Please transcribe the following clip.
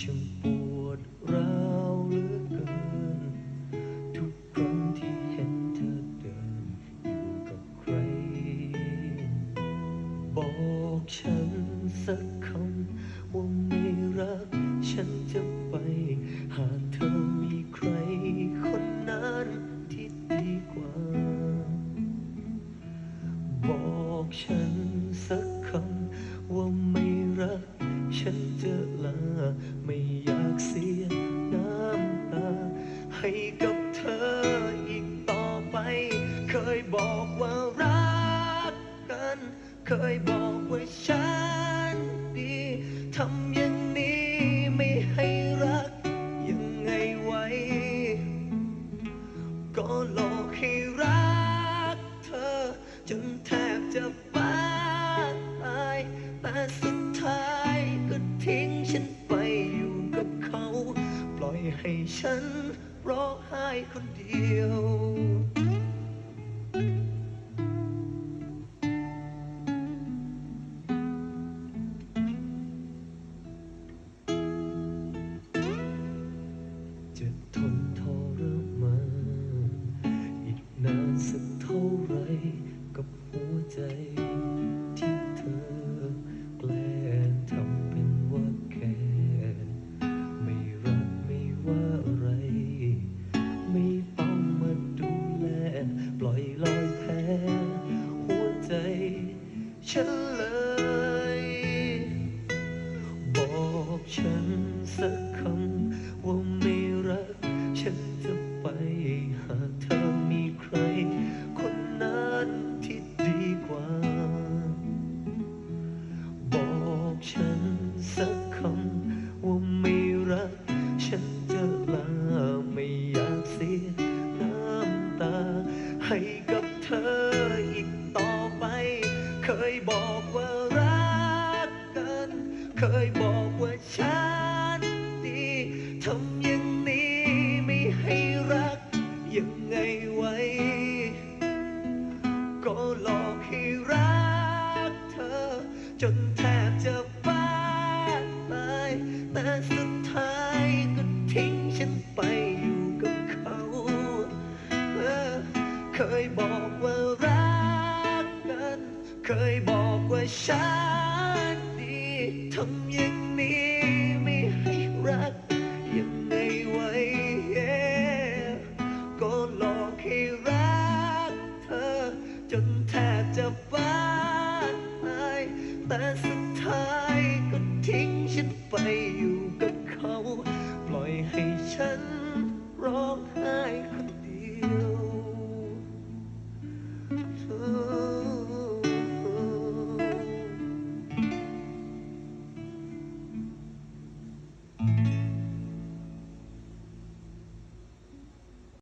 ช่างปวดร้าวเหลือเกิน ทุกครั้งที่เห็นเธอเดินอยู่กับใคร บอกฉันสักคำว่าไม่รัก ฉันจะไป หากเธอมี ให้กับเธออีกต่อไป เคยบอกว่ารักกัน เคยบอกว่าฉันดีทำอย่างนี้ไม่ให้รัก ยังไงไว้ ก็หลอกให้รักเธอ จนแทบจะ ให้ฉันร้องไห้คนเดียว จะทนทรมานอีกนานสักเท่าไรกับหัวใจ ฉันเลย บอกฉันสักคำว่าไม่รัก ฉันจะไปหากเธอมีใคร คนนั้นที่ดีกว่า บอกฉันสักคำว่าไม่รัก ฉันจะลาไม่อยากเสียน้ำตาให้กับเธอ ยบอกว่าฉันดีทำอย่างนี้ไม่ให้รักยังไงไว้ ก็หลอกให้รักเธอ จนแทบจะบ้าตายแต่สุดท้ายก็ทิ้งฉันไปอยู่กับเขา เคยบอกว่ารักกัน เคยบอกว่าฉัน ทำอย่างนี้ไม่ให้รัก ยังไงไว้ yeah ก็หลอกให้รักเธอ จนแทบจะบ้าตายแต่สุดท้ายก็ทิ้งฉันไปอยู่